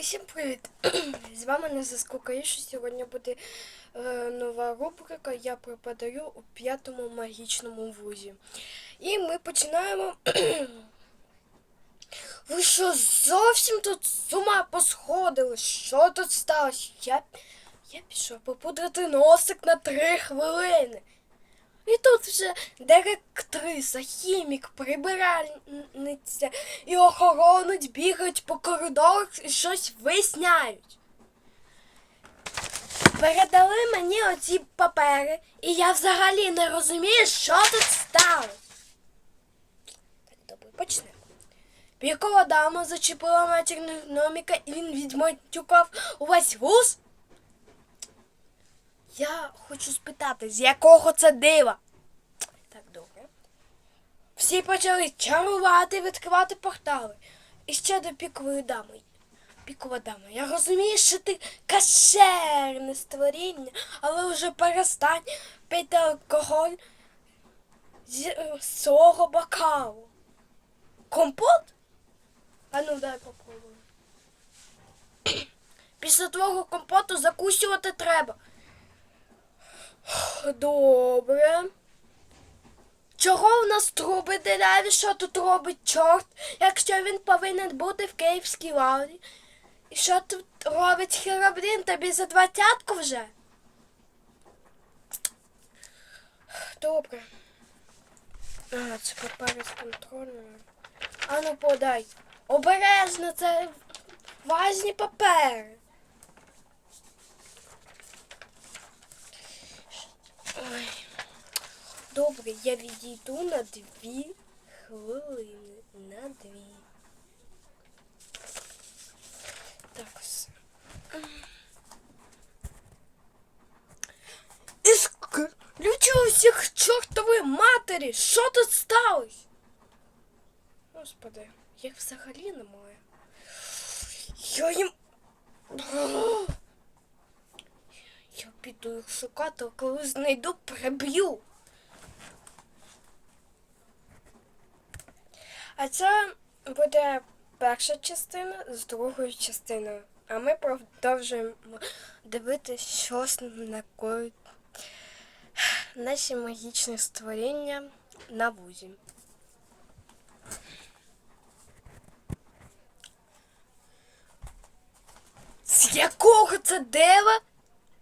Всім привіт! З вами не заскукаєш. Сьогодні буде е, нова рубрика Я преподаю у п'ятому магічному вузі. І ми починаємо. Ви що зовсім тут з ума посходили? Що тут сталося? Я, я пішов попудрити носик на три хвилини. І тут вже директриса, хімік, прибиральниця і охоронець бігають по коридорах і щось виясняють. Передали мені оці папери, і я взагалі не розумію, що тут сталося. Добре, почнемо. Вікова дама зачепила матір гноміка, і він відматюкав увесь вуз. Я хочу спитати, з якого це дива? Всі почали чарувати, відкривати портали. І ще до пікової дами. Пікова дама, я розумію, що ти кашерне створіння, але вже перестань пити алкоголь з е, свого бокалу. Компот? А ну дай попробую. Після твого компоту закусувати треба. Добре. Чого в нас труби дереві? Що тут робить чорт, якщо він повинен бути в Київській лаврі? І що тут робить Херобрін? Тобі за двадцятку вже? Добре. А, це папери з контрольною. Ану подай. Обережно, це важні папери. Ой. Добре, я відійду на дві хвилини. На дві. Так все. Ключі усіх чортової матері! Що тут сталося? Господи, їх взагалі немає. Я їм. Я піду їх шукати, а коли знайду, приб'ю. А це буде перша частина з другою частиною. А ми продовжуємо дивитися, що накоїть наші магічні створіння на вузі. З якого це дева?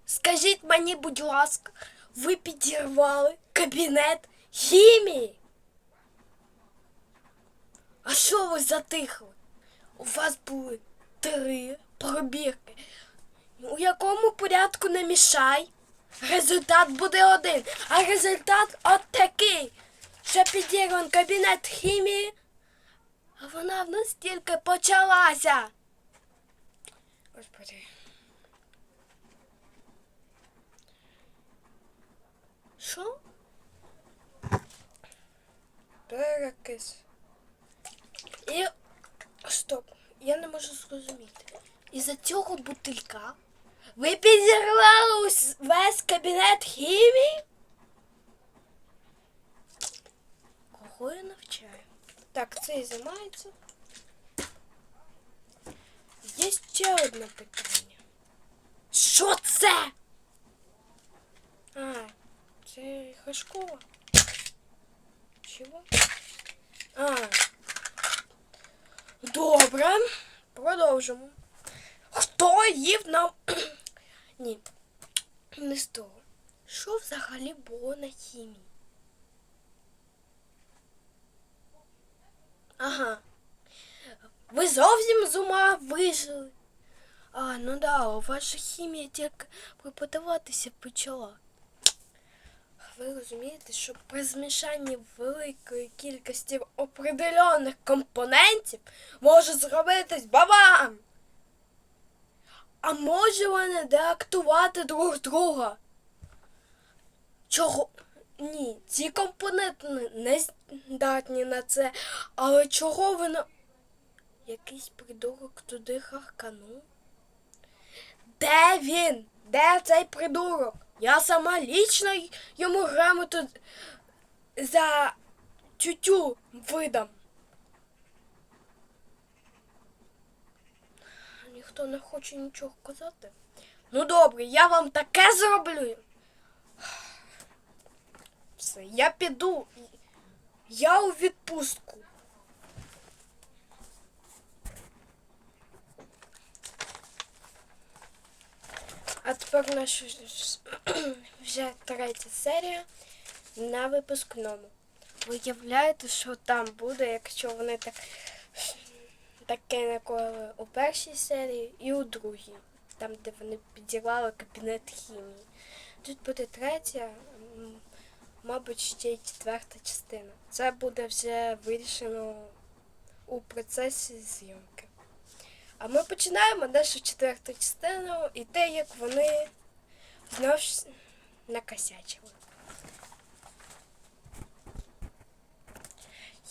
Скажіть мені, будь ласка, ви підірвали кабінет хімії? А що ви затихли? У вас були три пробірки. У якому порядку не мішай? Результат буде один, а результат от такий, що підірван кабінет хімії, а вона в нас тільки почалася. Господи. Що? Перекис. І стоп, я не можу зрозуміти. Із-за цього бутилька ви підірвали весь кабінет хімії? Кого я навчаю? Так, це і займається. Є ще одне питання. Що це? А, це Хашкова. Чого? А. Добре. Продовжимо. Хто їв нам. Ні. Не з того. Що взагалі було на хімії? Ага. Ви зовсім з ума вижили. А, ну да, ваша хімія тільки преподаватися почала. Ви розумієте, що при змішанні великої кількості определених компонентів може зробитись бабам. А може вони деактувати друг друга? Чого? Ні, ці компоненти не здатні на це. Але чого воно. Якийсь придурок туди харканув? Де він? Де цей придурок? Я сама лічно й- йому грамоту за тютю видам. ніхто не хоче нічого казати. Ну добре, я вам таке зроблю. Все, я піду. Я у відпустку. А тепер наша вже третя серія на випускному. Виявляєте, що там буде, якщо вони так таке накоїли у першій серії і у другій, там, де вони підірвали кабінет хімії. Тут буде третя, мабуть, ще й четверта частина. Це буде вже вирішено у процесі зйомки. А ми починаємо нашу четверту частину і те, як вони знов накосячили.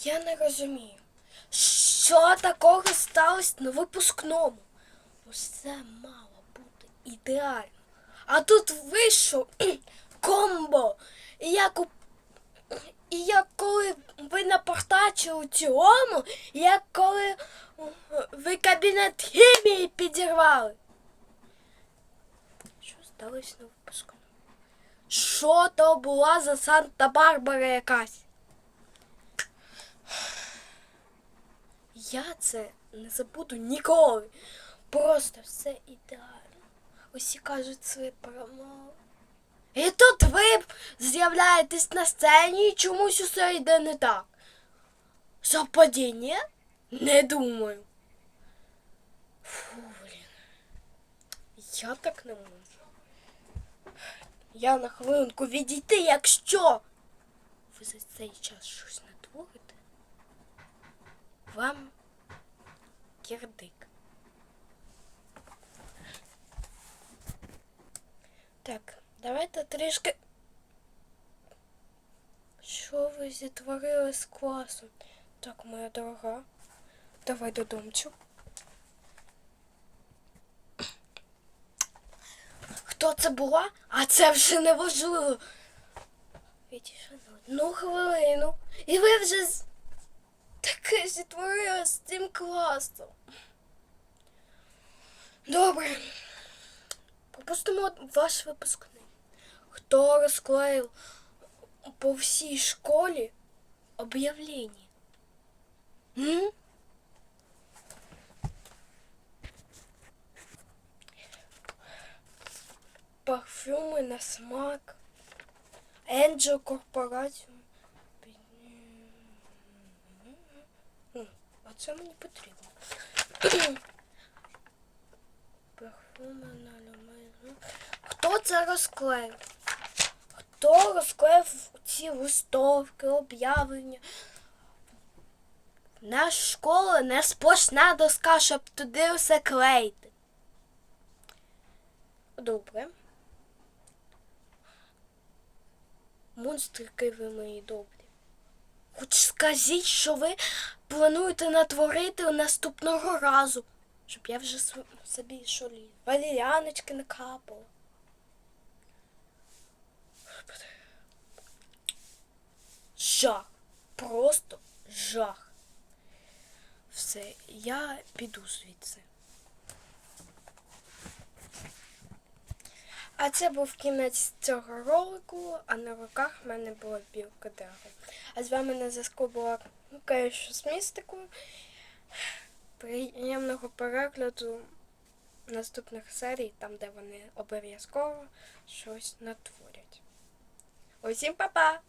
Я не розумію, що такого сталося на випускному. Усе мало бути ідеально. А тут вийшов комбо. І як, у... і як коли ви напортачили у цілому, як коли ви кабінет хімії підірвали. Що сталося на випускному? Що то була за Санта-Барбара якась? Я це не забуду ніколи. Просто все ідеально. Усі кажуть свої промови. Ви з'являєтесь на сцені і чомусь усе йде не так. Совпадіння? Не думаю. Фу, блін. Я так не можу. Я на хвилинку відійти, якщо ви за цей час щось натворите, вам кірдик. Так, давайте трішки. Що ви зітворили з класом? Так, моя дорога. Давай додомчу. Хто це була? А це вже не важливо. Одну хвилину. І ви вже таке зітворили з цим класом. Добре. Пропустимо ваш випускний. Хто розклеїв по всій школі об'явлення? М? Парфюми на смак. Енджел корпорацію. М, А це мені потрібно. Парфуми на люмину. Хто це розклеїв? Хто розклеїв ці листовки, об'явлення? Наша школа не сплошна доска, щоб туди все клеїти. Добре. Монстрики ви мої добрі. Хоч скажіть, що ви плануєте натворити наступного разу, щоб я вже собі шолі. Валеріаночки накапала. Жах. Просто жах. Все, я піду звідси. А це був кінець цього ролику, а на руках в мене була білка дерева. А з вами на зв'язку була Кайша з містикою. Приємного перегляду наступних серій, там, де вони обов'язково щось натворять. Усім па-па!